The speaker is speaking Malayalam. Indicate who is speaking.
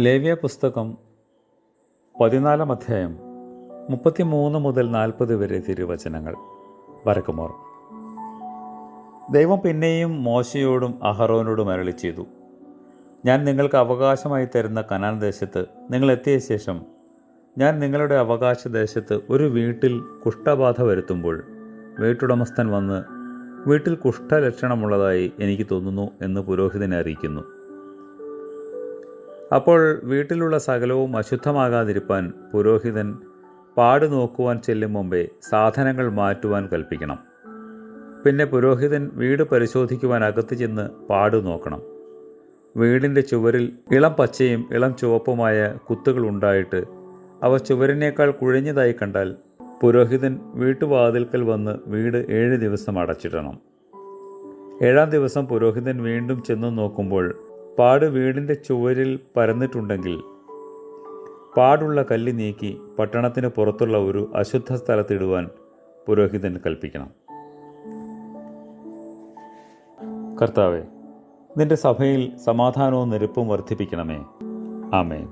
Speaker 1: ലേവ്യ പുസ്തകം പതിനാലാം അധ്യായം മുപ്പത്തിമൂന്ന് മുതൽ നാൽപ്പത് വരെ തിരുവചനങ്ങൾ. വരക്കുമോർ. ദൈവം പിന്നെയും മോശയോടും അഹറോനോടും അരളി ചെയ്തു. ഞാൻ നിങ്ങൾക്ക് അവകാശമായി തരുന്ന കനാൻ ദേശത്ത് നിങ്ങൾ എത്തിയ ശേഷം ഞാൻ നിങ്ങളുടെ അവകാശ ദേശത്ത് ഒരു വീട്ടിൽ കുഷ്ഠബാധ വരുത്തുമ്പോൾ വീട്ടുടമസ്ഥൻ വന്ന് വീട്ടിൽ കുഷ്ഠലക്ഷണമുള്ളതായി എനിക്ക് തോന്നുന്നു എന്ന് പുരോഹിതനെ അറിയിക്കുന്നു. അപ്പോൾ വീട്ടിലുള്ള സകലവും അശുദ്ധമാകാതിരിപ്പാൻ പുരോഹിതൻ പാട് നോക്കുവാൻ ചെല്ലും മുമ്പേ സാധനങ്ങൾ മാറ്റുവാൻ കൽപ്പിക്കണം. പിന്നെ പുരോഹിതൻ വീട് പരിശോധിക്കുവാൻ അകത്ത് ചെന്ന് പാട് നോക്കണം വീടിന്റെ ചുവരിൽ ഇളം പച്ചയും ഇളം ചുവപ്പുമായ കുത്തുകൾ ഉണ്ടായിട്ട് അവ ചുവരിനേക്കാൾ കുഴഞ്ഞതായി കണ്ടാൽ പുരോഹിതൻ വീട്ടുവാതിൽക്കൽ വന്ന് വീട് ഏഴ് ദിവസം അടച്ചിടണം. ഏഴാം ദിവസം പുരോഹിതൻ വീണ്ടും ചെന്ന് നോക്കുമ്പോൾ പാട് വീടിന്റെ ചുവരിൽ പരന്നിട്ടുണ്ടെങ്കിൽ പാടുള്ള കല്ല് നീക്കി പട്ടണത്തിന് പുറത്തുള്ള ഒരു അശുദ്ധ സ്ഥലത്തിടുവാൻ പുരോഹിതൻ കൽപ്പിക്കണം. കർത്താവെ നിന്റെ സഭയിൽ സമാധാനവും നെരുപ്പും വർദ്ധിപ്പിക്കണമേ. ആമേൻ.